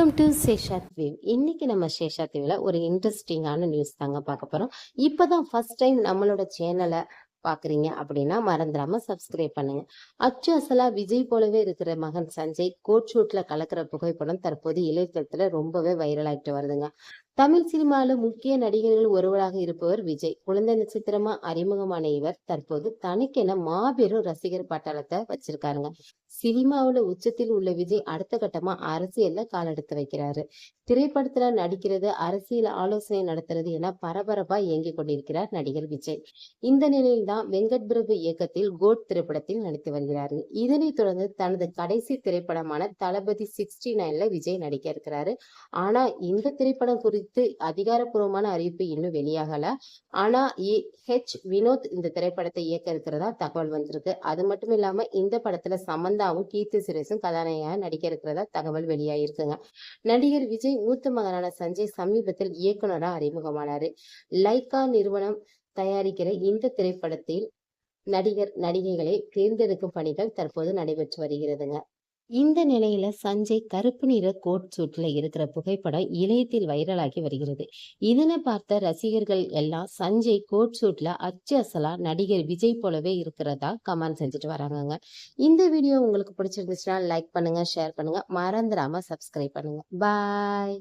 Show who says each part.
Speaker 1: Welcome to சேஷாத் wave இன்னைக்கு நம்ம சேஷாத் வேவ்ல ஒரு இன்ட்ரெஸ்டிங்கான நியூஸ் தாங்க பார்க்க போறோம். இப்பதான் ஃபர்ஸ்ட் டைம் நம்மளோட சேனலை பாக்குறீங்க அப்படின்னா மறந்துடாம சப்ஸ்கிரைப் பண்ணுங்க. அச்சு அசலா விஜய் போலவே இருக்கிற மகன் சஞ்சய் கோட் ஷூட்ல கலக்கிற புகைப்படம் தற்போது இளையதளத்துல ரொம்பவே வைரல் ஆகிட்டு வருதுங்க. தமிழ் சினிமாவில் முக்கிய நடிகர்கள் ஒருவராக இருப்பவர் விஜய். குழந்தை நட்சத்திரமா அறிமுகமான இவர் தற்போது தனக்கென மாபெரும் ரசிகர் பட்டாளத்தை வச்சிருக்காருங்க. சினிமாவுல உச்சத்தில் உள்ள விஜய் அடுத்த கட்டமா அரசியல்ல காலெடுத்து வைக்கிறாரு. திரைப்படத்துல நடிக்கிறது அரசியல் ஆலோசனை நடத்துறது என பரபரப்பா இயங்கிக் கொண்டிருக்கிறார் நடிகர் விஜய். இந்த நிலையில்தான் வெங்கட் பிரபு இயக்கத்தில் கோட் திரைப்படத்தில் நடித்து வருகிறாரு. இதனைத் தொடர்ந்து தனது கடைசி திரைப்படமான தளபதி சிக்ஸ்டி நைன்ல விஜய் நடிக்க இருக்கிறாரு. ஆனா இந்த திரைப்படம் குறித்து அதிகாரப்பூர்வமான அறிவிப்பு இன்னும் வெளியாகல. ஆனா ஹெச் வினோத் இந்த திரைப்படத்தை இயக்க இருக்கிறதா தகவல் வந்திருக்கு. அது மட்டும் இல்லாம இந்த படத்துல சமந்தாவும் கீர்த்தி சுரேஷும் கதாநாயகா நடிக்க இருக்கிறதா தகவல் வெளியாகிருக்குங்க நடிகர் விஜய் மூத்த மகனான சஞ்சய் சமீபத்தில் இயக்குனரா அறிமுகமானாரு. லைகா நிறுவனம் தயாரிக்கிற இந்த திரைப்படத்தில் நடிகர் நடிகைகளை தேர்ந்தெடுக்கும் பணிகள் தற்போது நடைபெற்று வருகிறதுங்க. இந்த நிலையில சஞ்சய் கருப்பு நிற கோட் சூட்ல இருக்கிற புகைப்படம் இணையத்தில் வைரலாகி வருகிறது. இதனை பார்த்த ரசிகர்கள் எல்லாம் சஞ்சய் கோட் சூட்ல அச்சு அசலா நடிகர் விஜய் போலவே இருக்கிறதா கமெண்ட் செஞ்சுட்டு வராங்கங்க. இந்த வீடியோ உங்களுக்கு பிடிச்சிருந்துச்சுன்னா லைக் பண்ணுங்க ஷேர் பண்ணுங்க. மறந்துடாம சப்ஸ்கிரைப் பண்ணுங்க. பாய்